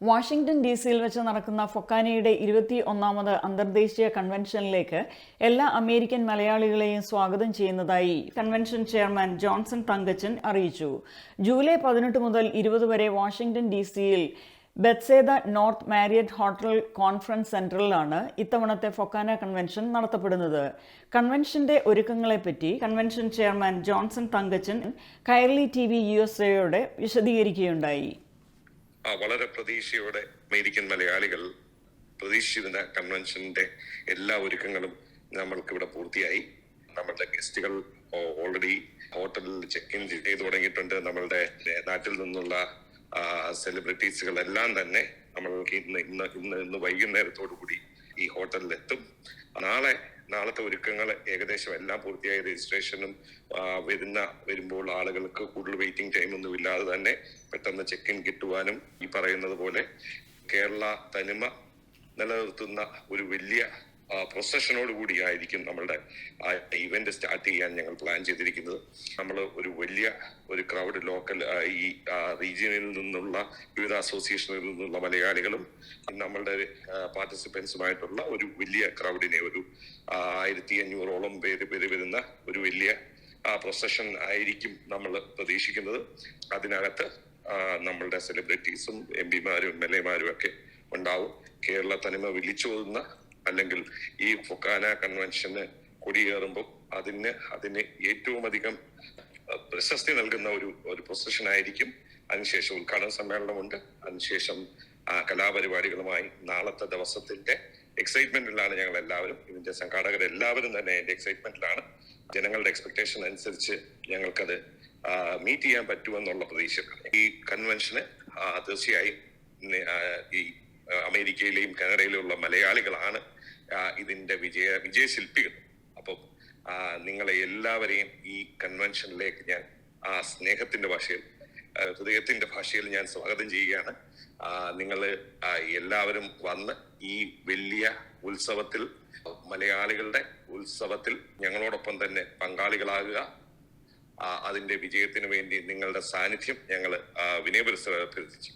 Washington D സിയിൽ വെച്ച് നടക്കുന്ന ഫൊക്കാനയുടെ ഇരുപത്തി ഒന്നാമത് അന്തർദേശീയ കൺവെൻഷനിലേക്ക് എല്ലാ അമേരിക്കൻ മലയാളികളെയും സ്വാഗതം ചെയ്യുന്നതായി കൺവെൻഷൻ ചെയർമാൻ ജോൺസൺ തങ്കച്ചൻ അറിയിച്ചു. ജൂലൈ പതിനെട്ട് മുതൽ ഇരുപത് വരെ വാഷിംഗ്ടൺ ഡി സിയിൽ Bethesda North Marriott hotel conference സെന്ററിലാണ് ഇത്തവണത്തെ ഫൊക്കാന കൺവെൻഷൻ നടത്തപ്പെടുന്നത്. കൺവെൻഷന്റെ ഒരുക്കങ്ങളെപ്പറ്റി convention chairman Johnson Thankachan Kairali T V U S വിശദീകരിക്കുകയുണ്ടായി. ആ വളരെ പ്രതീക്ഷയോടെ അമേരിക്കൻ മലയാളികൾ പ്രതീക്ഷിച്ചിരുന്ന കൺവെൻഷന്റെ എല്ലാ ഒരുക്കങ്ങളും നമ്മൾക്ക് ഇവിടെ പൂർത്തിയായി. നമ്മളുടെ ഗസ്റ്റുകൾ ഓൾറെഡി ഹോട്ടലിൽ ചെക്ക് ഇൻ ചെയ്തു തുടങ്ങിയിട്ടുണ്ട്. നമ്മളുടെ നാട്ടിൽ നിന്നുള്ള സെലിബ്രിറ്റീസുകൾ എല്ലാം തന്നെ നമ്മൾക്ക് ഇന്ന് ഇന്ന് ഇന്ന് ഇന്ന് വൈകുന്നേരത്തോടു കൂടി ഈ ഹോട്ടലിൽ എത്തും. നാളെ നാളത്തെ ഒരുക്കങ്ങൾ ഏകദേശം എല്ലാം പൂർത്തിയായ രജിസ്ട്രേഷനും വരുന്ന വരുമ്പോൾ ആളുകൾക്ക് കൂടുതൽ വെയിറ്റിംഗ് ടൈം ഒന്നും ഇല്ലാതെ തന്നെ പെട്ടെന്ന് ചെക്ക് ഇൻ കിട്ടുവാനും ഈ പറയുന്നത് പോലെ കേരള തനിമ നിലനിർത്തുന്ന ഒരു വലിയ പ്രൊസഷനോട് കൂടിയായിരിക്കും നമ്മളുടെ ഇവന്റ് സ്റ്റാർട്ട് ചെയ്യാൻ ഞങ്ങൾ പ്ലാൻ ചെയ്തിരിക്കുന്നത്. നമ്മൾ ഒരു വലിയ ഒരു ക്രൗഡ് ലോക്കൽ ഈ റീജിയനിൽ നിന്നുള്ള വിവിധ അസോസിയേഷനിൽ നിന്നുള്ള മലയാളികളും നമ്മളുടെ പാർട്ടിസിപ്പൻസുമായിട്ടുള്ള ഒരു വലിയ ക്രൗഡിനെ ഒരു ആയിരത്തി അഞ്ഞൂറോളം പേര് പേര് വരുന്ന ഒരു വലിയ പ്രൊസഷൻ ആയിരിക്കും നമ്മൾ പ്രതീക്ഷിക്കുന്നത്. അതിനകത്ത് ആ, നമ്മളുടെ സെലിബ്രിറ്റീസും എം പിമാരും എം എൽ എമാരും ഒക്കെ ഉണ്ടാവും. കേരള തനിമ വിളിച്ചോതുന്ന അല്ലെങ്കിൽ ഈ ഫൊക്കാന കൺവെൻഷന് കൊടിയേറുമ്പോൾ അതിന് അതിന് ഏറ്റവും അധികം പ്രശസ്തി നൽകുന്ന ഒരു ഒരു പ്രൊസഷൻ ആയിരിക്കും. അതിനുശേഷം ഉദ്ഘാടന സമ്മേളനമുണ്ട്. അതിനുശേഷം കലാപരിപാടികളുമായി നാളത്തെ ദിവസത്തിന്റെ എക്സൈറ്റ്മെന്റിലാണ് ഞങ്ങൾ എല്ലാവരും ഇതിന്റെ സംഘാടകർ എല്ലാവരും തന്നെ അതിന്റെ എക്സൈറ്റ്മെന്റിലാണ് ജനങ്ങളുടെ എക്സ്പെക്ടേഷൻ അനുസരിച്ച് ഞങ്ങൾക്കത് മീറ്റ് ചെയ്യാൻ പറ്റുമെന്നുള്ള പ്രതീക്ഷ ഈ കൺവെൻഷന് തീർച്ചയായും ഈ അമേരിക്കയിലെയും അമേരിക്കയിലെയും കാനഡയിലുള്ള മലയാളികളാണ് ഇതിന്റെ വിജയ വിജയശില്പികൾ. അപ്പം നിങ്ങളെ എല്ലാവരെയും ഈ കൺവെൻഷനിലേക്ക് ഞാൻ ആ സ്നേഹത്തിന്റെ ഭാഷയിൽ ഹൃദയത്തിന്റെ ഭാഷയിൽ ഞാൻ സ്വാഗതം ചെയ്യുകയാണ്. നിങ്ങൾ എല്ലാവരും വന്ന് ഈ വലിയ ഉത്സവത്തിൽ മലയാളികളുടെ ഉത്സവത്തിൽ ഞങ്ങളോടൊപ്പം തന്നെ പങ്കാളികളാകുക. അതിന്റെ വിജയത്തിന് വേണ്ടി നിങ്ങളുടെ സാന്നിധ്യം ഞങ്ങൾ വിനയപുരസ്സരം അഭ്യർത്ഥിച്ചു.